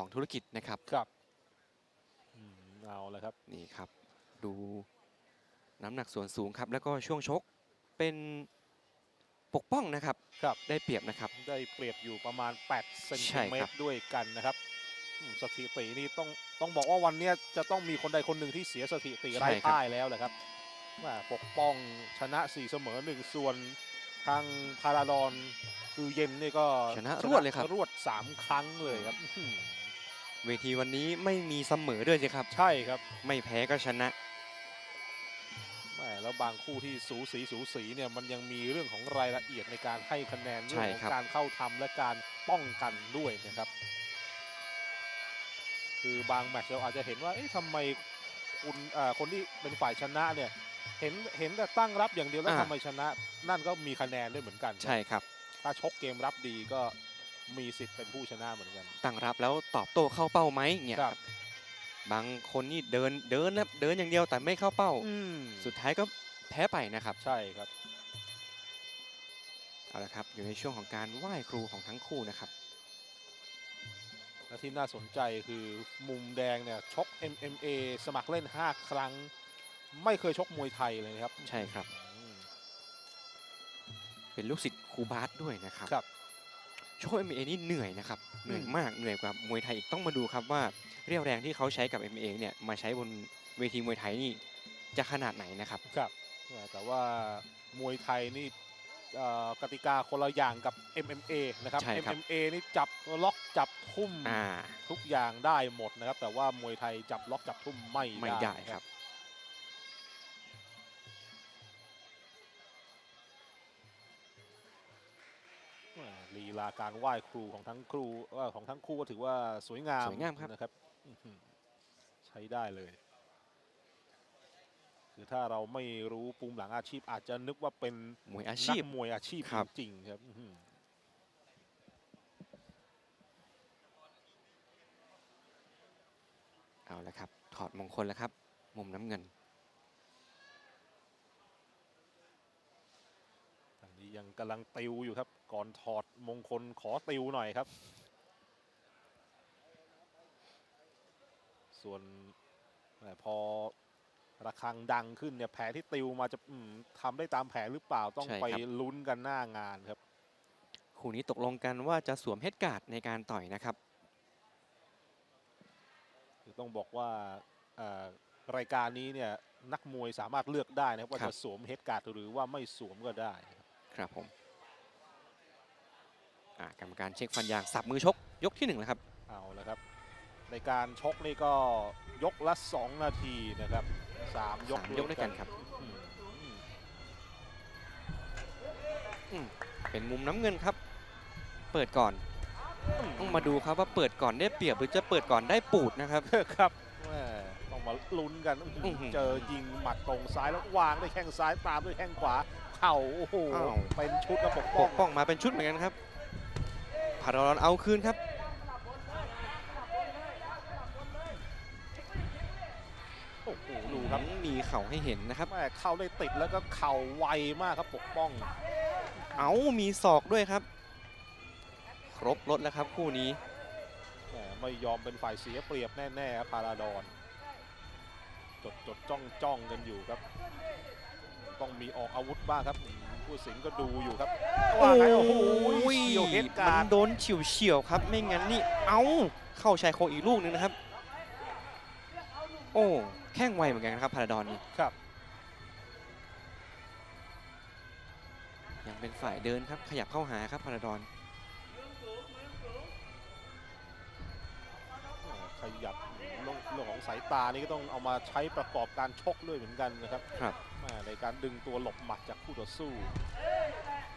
ของธุรกิจนะครับครับอืมเอาแล้วครับนี่ครับ ดูน้ำหนักส่วนสูงครับ แล้วก็ช่วงชกเป็นปกป้องนะครับครับ ได้เปรียบนะครับ ได้เปรียบอยู่ประมาณ8เซนใช่ติเมครัตบรด้วยกันนะครับอืมสถิตินี่ต้องต้องบอกว่าวันเนี้ยจะต้องมีคนใดคนหนึ่งที่เสียสถิติไร้พ่ายแล้วแหละครับว่าปกป้องชนะ4เสมอ1ส่วนทางพาราดอนคือเย็นนี่ก็ชนะรวดเลยครับรวด3ครั้งเลยครับอื้อหือ เวทีวันนี้ไม่มีเสมอด้วยสิครับ ใช่ครับ ไม่แพ้ก็ชนะแหม่แล้วบางคู่ที่สูสีสูสีเนี่ยมันยังมีเรื่องของรายละเอียดในการให้คะแนนเรื่ใช่องขอครับงการเข้าทำและการป้องกันด้วยนะครับ คือบางแมตช์เราอาจจะเห็นว่าเอ๊ะทำไมคุณเอ่อคนที่เป็นฝ่ายชนะเนี่ยเห็นเห็นแต่ตั้งรับอย่างเดียวแล้วอ่า ทำไมชนะ นั่นก็มีคะแนนด้วยเหมือนกัน ใช่ครับ ถ้าชกเกมรับดีก็ มีสิทธิ์เป็นผู้ชนะเหมือนกัน ตั้งรับแล้วตอบโต้เข้าเป้าไหมเนี่ยครับบางคนนี่เดินเดินนะเดินอย่างเดียวแต่ไม่เข้าเป้า อืมสุดท้ายก็แพ้ไปนะครับใช่ครับ เอาละครับ อยู่ในช่วงของการไหว้ครูของทั้งคู่นะครับ และที่น่าสนใจคือมุมแดงเนี่ยชก MMA สมัครเล่น 5 ครั้ง ไม่เคยชกมวยไทยเลยนะครับใช่ครับ อืม เป็นลูกศิษย์ครูบาสด้วยนะครับ ครับ โชว์ MMA นี่เหนื่อยนะครับเหนื่อยอืมมากเหนื่อยกว่ามวยไทยอีกต้องมาดูครับว่าเรี่ยวแรงที่เขาใช้กับ MMA เนี่ยมาใช้บนเวทีมวยไทยนี่จะขนาดไหนนะครับครับแต่ว่ามวยไทยนี่เอ่อกติกาคนละอย่างกับ MMA นะครับใช่ครับ MMA นี่จับล็อกจับทุ่มอ่าทุกอย่างได้หมดนะครับ แต่ว่ามวยไทยจับล็อกจับทุ่มไม่ไม่ได้นะครับ ลีลาการไหว้ครูของทั้งครูเอ่อของทั้งคู่ก็ถือว่าสวยงามสวยงามครับนะครับอื้อหือใช้ได้เลย คือถ้าเราไม่รู้ปูมหลังอาชีพ อาจจะนึกว่าเป็นมวยอานัชีพกมวยอาชีพครับจริงๆครับอื้อหือเอาละครับ ถอดมงคลแล้วครับ มุมน้ำเงินอันนี้ยังกำลังติวอยู่ครับ ก่อนถอดมงคลขอติวหน่อยครับ ส่วนแหม่พอระฆังดังขึ้นเนี่ยแผลที่ติวมาจะอืมทำได้ตามแผนหรือเปล่าต้องใช่ไปครับลุ้นกันหน้างานครับคู่นี้ตกลงกันว่าจะสวมเฮดการ์ดในการต่อยนะครับคือต้องบอกว่าเอ่อรายการนี้เนี่ยนักมวยสามารถเลือกได้นะครับว่าครับจะสวมเฮดการ์ดหรือว่าไม่สวมก็ได้ครับครับผม อ่ากรรมการเช็คฟันยางสับมือชกยกที่หนึ่งแล้วครับ เอาแล้วครับ ในการชกนี่ก็ยกละ 2 นาทีนะครับสามยกสามยกด้วยกันครับ อืมเป็นมุมน้ำเงินครับ เปิดก่อนต้องมาดูครับว่าเปิดก่อนได้เปรียบหรือจะเปิดก่อนได้ปูดนะครับ ครับแม่ต้องมาลุ้นกันอื้อหืออื้อหือเจอยิงหมัดตรงซ้ายแล้ววางด้วยแข้งซ้ายตามด้วยแข้งขวา เข่าโอ้โหอ้าว เป็นชุดกระปกปป้องกป้องมาเป็นชุดเหมือนกันครับ พารอนเอาคืนครับ โอ้โหดูครับมีเข่าให้เห็นนะครับแม่เข้าได้ติดแล้วก็เข่าไวมากครับปกป้อง เอามีศอกด้วยครับ ครบรถแล้วครับคู่นี้แหมไม่ยอมเป็นฝ่ายเสียเปรียบแน่ๆครับพาราดอนจดจดจ้องจ้องกันอยู่ครับ ต้องมีออกอาวุธบ้างครับอืมผู้สิงห์ก็ดูอยู่ครับว่าไงโอ้โหเฉียวเฮดมัการ์นดโดนเฉียวเฉียวๆครับ ไม่งั้นนี่เอาเข้าชายโครงอีกลูกหนึงนะครับ โอ้แข้งไวเหมือนกันนะครับพาราดอนนี่ครับยังเป็นฝ่ายเดินครับขยับเข้าหาครับพาราดอน ขยับเรื่องเรื่องของสายตานี่ก็ต้องเอามาใช้ประกอบการชกด้วยเหมือนกันนะครับครับแหมในการดึงตัวหลบหมัดจากคู่ต่อสู้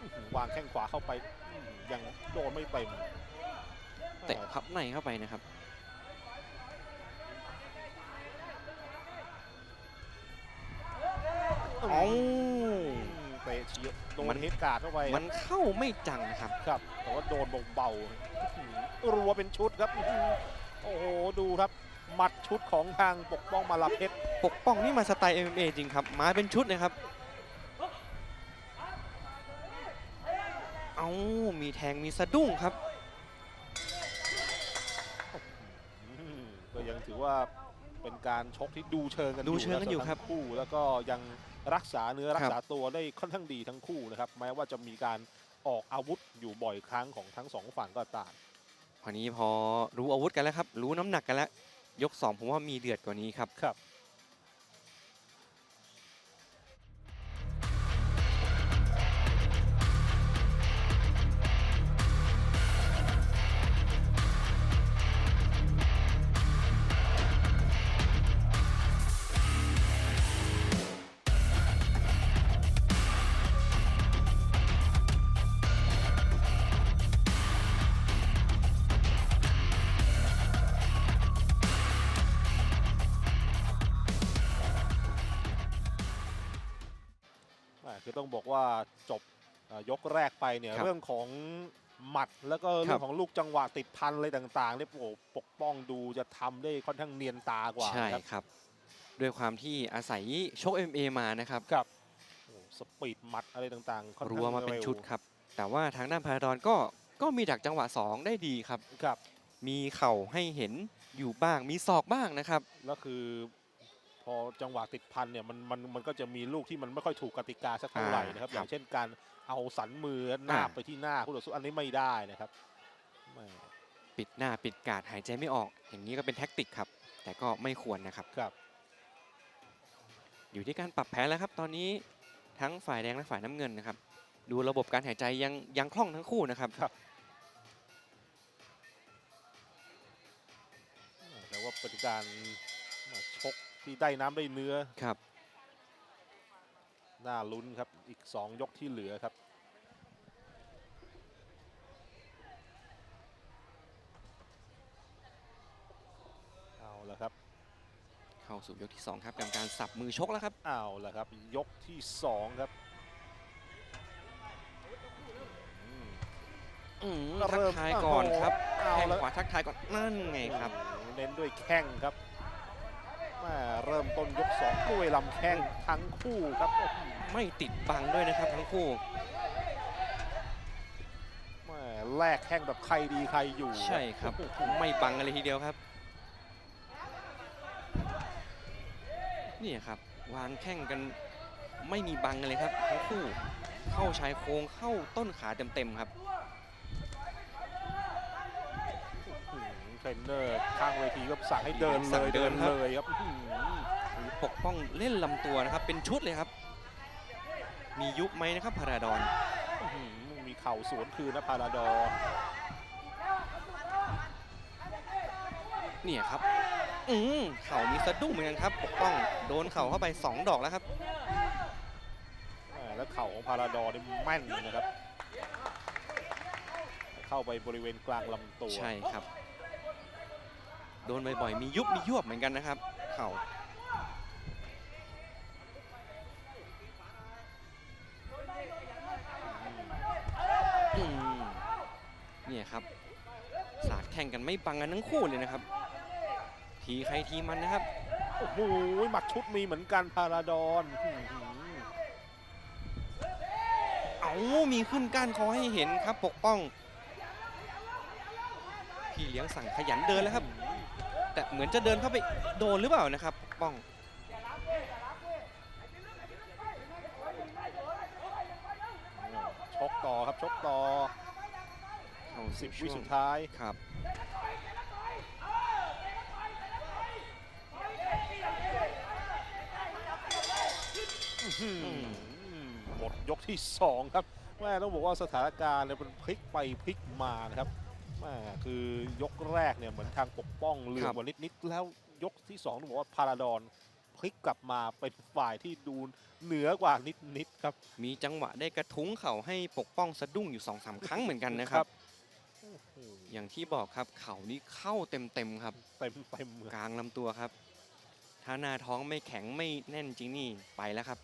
อื้อหือวางแข้งขวาเข้าไปอื้อหือยังโดนไม่เต็มเตะพับในเข้าไปนะครับเอาเตะเฉียดโดมันนเฮดการ์ดเข้าไปมันเข้าไม่จังนะครับครับ แต่ว่าโดนเบาๆอื้อหือรัวเป็นชุดครับอื้อหือ โอ้โห ดูครับ หมัดชุดของทางปกป้องมาลาเพชร ปกป้องนี่มาสไตล์ MMA จริงครับ มาเป็นชุดเลยครับ เอามีแทงมีสะดุ้งครับอว่าเป็นการชกที่ดูเชิงกันดูเชิงกันอยู่ะครับทั้งคู่ แล้วก็ยังรักษาเนื้อรักษาตัวได้ค่อนข้างดีทั้งคู่นะครับ แม้ว่าจะมีการออกอาวุธอยู่บ่อยครั้งของทั้งสองฝั่งก็ตาม คราวนี้พอรู้อาวุธกันแล้วครับ รู้น้ำหนักกันแล้ว ยก 2 ผมว่ามีเดือดกว่านี้ครับ ครับ ต้องบอกว่าจบอ่ายกแรกไปเนี่ยครับเรื่องของหมัดแล้วก็ครัเรื่อบงของลูกจังหวะติดพันอะไรต่างๆเนี่ยโอ้โหปกป้องดูจะทำได้ค่อนข้างเนียนตากว่าใช่ครับครับด้วยความที่อาศัยชก MMA มานะครับครับโอ้โหสปีดหมัดอะไรต่างๆค่อนข้างรัวมาเป็นร็ชุดครับ แต่ว่าทางด้านพาราดอนก็ก็มีดักจังหวะ 2 ได้ดีครับครับ มีเข่าให้เห็นอยู่บ้างมีศอกบ้างนะครับแล้วคือ พอจังหวะติดพันเนี่ยมันมันมันก็จะมีลูกที่มันไม่ค่อยถูกกติกาสักเท่าไหร่นะครับอ่าอย่างเช่นการเอาสันมือหน้าบไปที่หน้าคู่ต่อสู้อันนี้ไม่ได้นะครับแหม่ปิดหน้าปิดกาดหายใจไม่ออก อย่างนี้ก็เป็นแท็กติกครับ แต่ก็ไม่ควรนะครับครับ อยู่ที่การปรับแผนแล้วครับ ตอนนี้ทั้งฝ่ายแดงและฝ่ายน้ำเงินนะครับ ดูระบบการหายใจยังยังคล่องทั้งคู่นะครับครับแต่ว่าเป็นการชก ที่ได้น้ำได้เนื้อครับ น่าลุ้นครับอีก 2 ยกที่เหลือครับ เอาละครับเข้าสู่ยกที่ 2 ครับกรรมการสับมือชกแล้วครับเอาละครับ ยกที่ 2 ครับอืมอืมเริ่ทัมกทายก่อนครับเอาแข้งแล้วขวาทักทายก่อนนั่นไงครับโอ้โหเน้นด้วยแข้งครับแม่เริ่มต้นยก2ด้วยลำแข้งทั้งคู่ครับโอ้โหไม่ติดบังด้วยนะครับทั้งคู่แม่แลกแข้งแบบใครดีใครอยู่ใช่ครับโอ้โหไม่บังอะไรทีเดียวครับนี่ครับวางแข้งกันไม่มีบังกันเลยครับทั้งคู่เข้าชายโครงเข้าต้นขาเต็มๆครับ อื้อหือเท รนเนอร์ข้างเวทีก็สั่งให้เดินสั่เลงยเดิเดินนครับ เลยครับอื้อหือปกป้องเล่นลำตัวนะครับ เป็นชุดเลยครับ มียุบไหมนะครับพาราดอนอื้อหือมีเข่าสวนคืนนะพาราดอนเนี่ยครับ อืมเข่ามีสะดุ้งเหมือนกันครับ ปกป้องโดนเข่าเข้าไป2ดอกแล้วครับแม่แล้วเข่าของพาราดอนนี่แม่นนะครับ เข้าไปบริเวณกลางลำตัว ใช่ครับ โดนบ่อยๆมียุบมียวบเหมือนกันนะครับเข่าอืมเนี่ยครับ สาดแข่งกันไม่บังกันทั้งคู่เลยนะครับ ทีใครทีมันนะครับ โอ้โหหมัดชุดมีเหมือนกันพาราดอนอื้อหือเอามีขึ้นก้านคอให้เห็นครับปกป้อง พี่เลี้ยงสั่งขยันเดินแล้วครับแต่ เหมือนจะเดินเข้าไปโดนหรือเปล่านะครับปกป้องชกต่อครับชกต่อเข้าสิบสู่วิช่วสุงดท้ายครับอื้อหือหมดยกที่สองครับแม่ต้องบอกว่าสถานการณ์เนี่ยมันพลิกไปพลิกมานะครับ แม่คือยกแรกเนี่ยเหมือนทางปกป้องเรือกว่านิดๆแล้วยกที่สองต้องบอกว่าพาราดอนพลิกกลับมาเป็นฝ่ายที่ดูเหนือกว่านิดๆครับ มีจังหวะได้กระทุ้งเข่าให้ปกป้องสะดุ้งอยู่2อสาครั้งเหมือนกันนะครับโอ้โหอย่างที่บอกครับเข่านี้เข้าเต็มๆครับเต็มเต็มๆกลางลำตัวครับ ถ้าหน้าท้องไม่แข็งไม่แน่นจริงนี่ไปแล้วครับ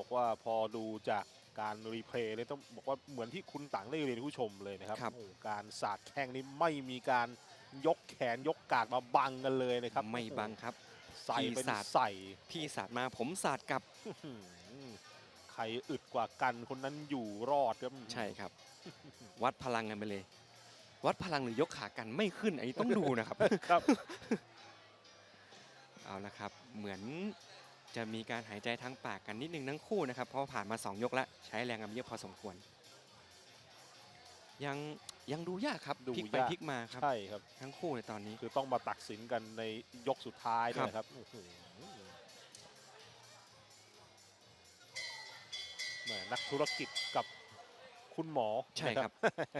บอกว่าพอดูจากการรีเพลย์เนี่ยต้องบอกว่าเหมือนที่คุณต่างได้เรียนผู้ชมเลยนะครับครับ โอ้โหการสาดแข้งนี้ไม่มีการยกแขนยกกาดมาบังกันเลยนะครับไม่บังครับ ใส่เป็นพี่สาด ใส่ พี่สาดมาผมสาดกลับอื้อหือใครอึดกว่ากันคนนั้นอยู่รอดครับใช่ครับ วัดพลังกันไปเลย วัดพลังหรือยกขากันไม่ขึ้นอันนี้ต้องดูนะครับ ครับ เอาละครับ เหมือน จะมีการหายใจทางปากกันนิดนึงทั้งคู่นะครับ เพราะว่าผ่านมา 2 ยกแล้ว ใช้แรงกันเยอะพอสมควร ยังยังดูยากครับดูพลิกไปยาก พลิกมาครับ ใช่ครับ ทั้งคู่ในตอนนี้ คือต้องมาตัดสินกันในยกสุดท้ายด้วยนะครับโอ้โหแหมนักธุรกิจกับคุณหมอใช่นะ ครับ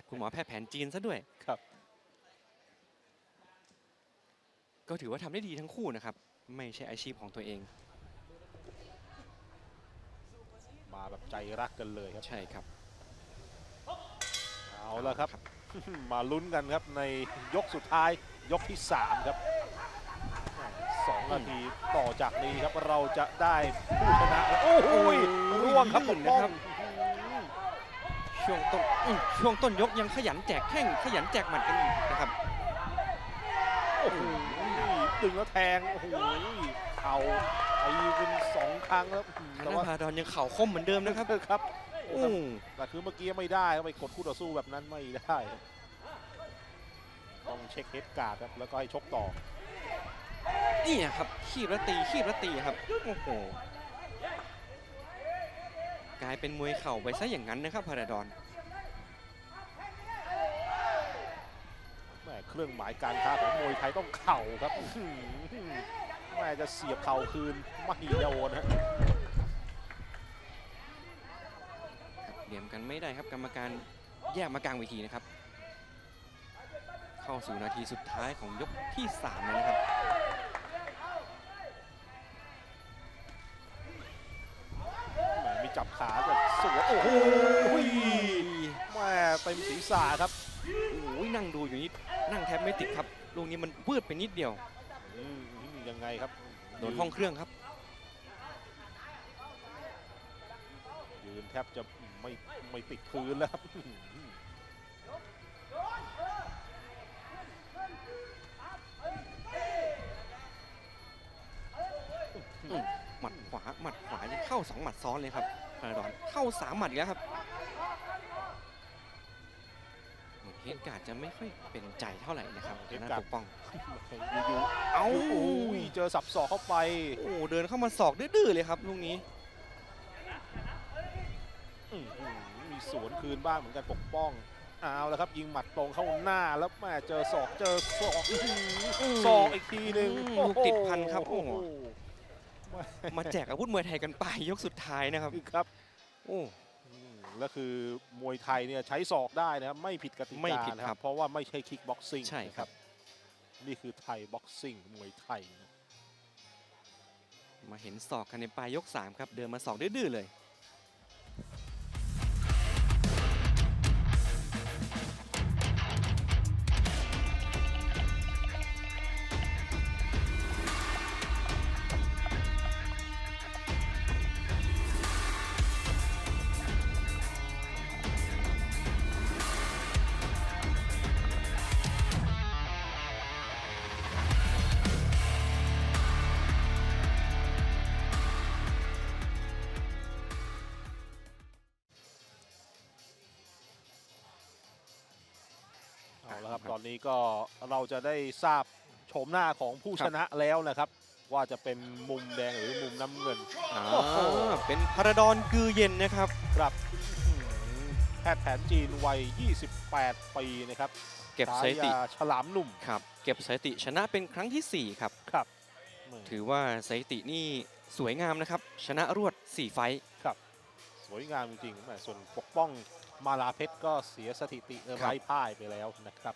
คุณหมอแพทย์แผนจีนซะด้วยครับ ก็ถือว่าทำได้ดีทั้งคู่นะครับ ไม่ใช่อาชีพของตัวเอง มาแบบใจรักกันเลยครับ ใช่ครับ เอาละครับ มาลุ้นกันครับในยกสุดท้ายยกที่ 3 ครับสองนาทีต่อจากนี้ครับเราจะได้ผู้ชนะโอ้โหร่วงครับลื่ปนกป้องนะครับ ช่วงต้นอื้อช่วงต้นยกยังขยันแจกแข้งขยันแจกหมัดกันอีกนะครับโอ้โหดึงแล้วแทงโอ้โหเข่า ไอ้เป็นสองครั้งแล้วอื้อหือแต่แต่ว่าว่าพาดอนยังเข่าคมเหมือนเดิมนะครับครับอ้อู้แต่คือเมื่อกี้ไม่ได้ครับไปกดคู่ต่อสู้แบบนั้นไม่ได้ต้องเช็คเฮดการ์ดครับแล้วก็ให้ชกต่อ นี่ครับขีบแล้วตีขีบแล้วตีครับโอ้โหกลายเป็นมวยเข่าไปซะอย่างนั้นนะครับพาราดอน เครื่องหมายการค้าของมวยไทยต้องเข่าครับอื้อหือแม่จะเสียบเข่าคืนไม่โดนฮะเหลี่ยมกันไม่ได้ครับกรรมการแยกมากลางเวทีนะครับ เข้าสู่นาทีสุดท้ายของยกที่3แล้วนะครับแม่มีจับขาแต่สวนโอ้โหแม่ เต็มศีรษะครับโอ้ยนั่งดูอยู่นี่นั่งแทบไม่ติดครับลูกนี้มันวืดไปนิดเดียวอืมยังไงครับโดนห้องเครื่องครับยืนแทบจะไม่ไม่ติดพื้นแล้วครับหมัดขวาหมัดขวายังเข้าสองหมัดซ้อนเลยครับพาราดอนเข้าสามหมัดอีกแล้วครับ เหมือนเฮดการ์ดจะไม่ค่อยเป็นใจเท่าไหร่นะครับเฮทาดงด้านการ์ดปกป้องอยู่เอ้าๆโอ้ยเจอสับศอกเข้าไป โอ้เดินเข้ามาศอกดื้อๆเลยครับลูกนี้อื้อหือมีสวนคืนบ้างเหมือนกันปกป้องเอาแล้วครับยิงหมัดตรงเข้าหน้าแล้วแม่เจอศอกเจอศอกอื้อหือศอกอีกทีหนึ่งอืมโอ้ลูกโหติดพันครับโอ้โหแม่มาแจกอาวุธมวยไทยกันไปยกสุดท้ายนะครับครับ โอ้อืม แล้วคือมวยไทยเนี่ยใช้ศอกได้นะครับไม่ผิดกติไม่กาผิดนะคครัรับบเพราะว่าไม่ใช่คิกบ็อกซิ่งใช่ครับ นี่คือไทยบ็อกซิ่งมวยไทยนะมาเห็นศอกกันในปลายยก 3 ครับ เดินมาศอกดื้อๆเลย เอาละครับครับตอนนี้ก็เราจะได้ทราบโฉมหน้าของผู้ครับชนะแล้วนะครับ ว่าจะเป็นมุมแดงหรือมุมน้ำเงินอ่าโอ้โหเป็นพาราดอนกือเย็นนะครับครับอื้อหือแพทย์แผนจีนวัย 28 ปีนะครับ เก็บสถิติฉายาฉลามหนุ่มครับเก็บสถิติชนะเป็นครั้งทีสี่ 4 ครับครับ ถือว่าสถิตินี่สวยงามนะครับ ชนะรวด 4 ไฟท์สวยงามจริงๆแหม่ส่วนปกป้อง มาลาเพชรก็เสียสถิติไร้พ่ายไปแล้วนะครับ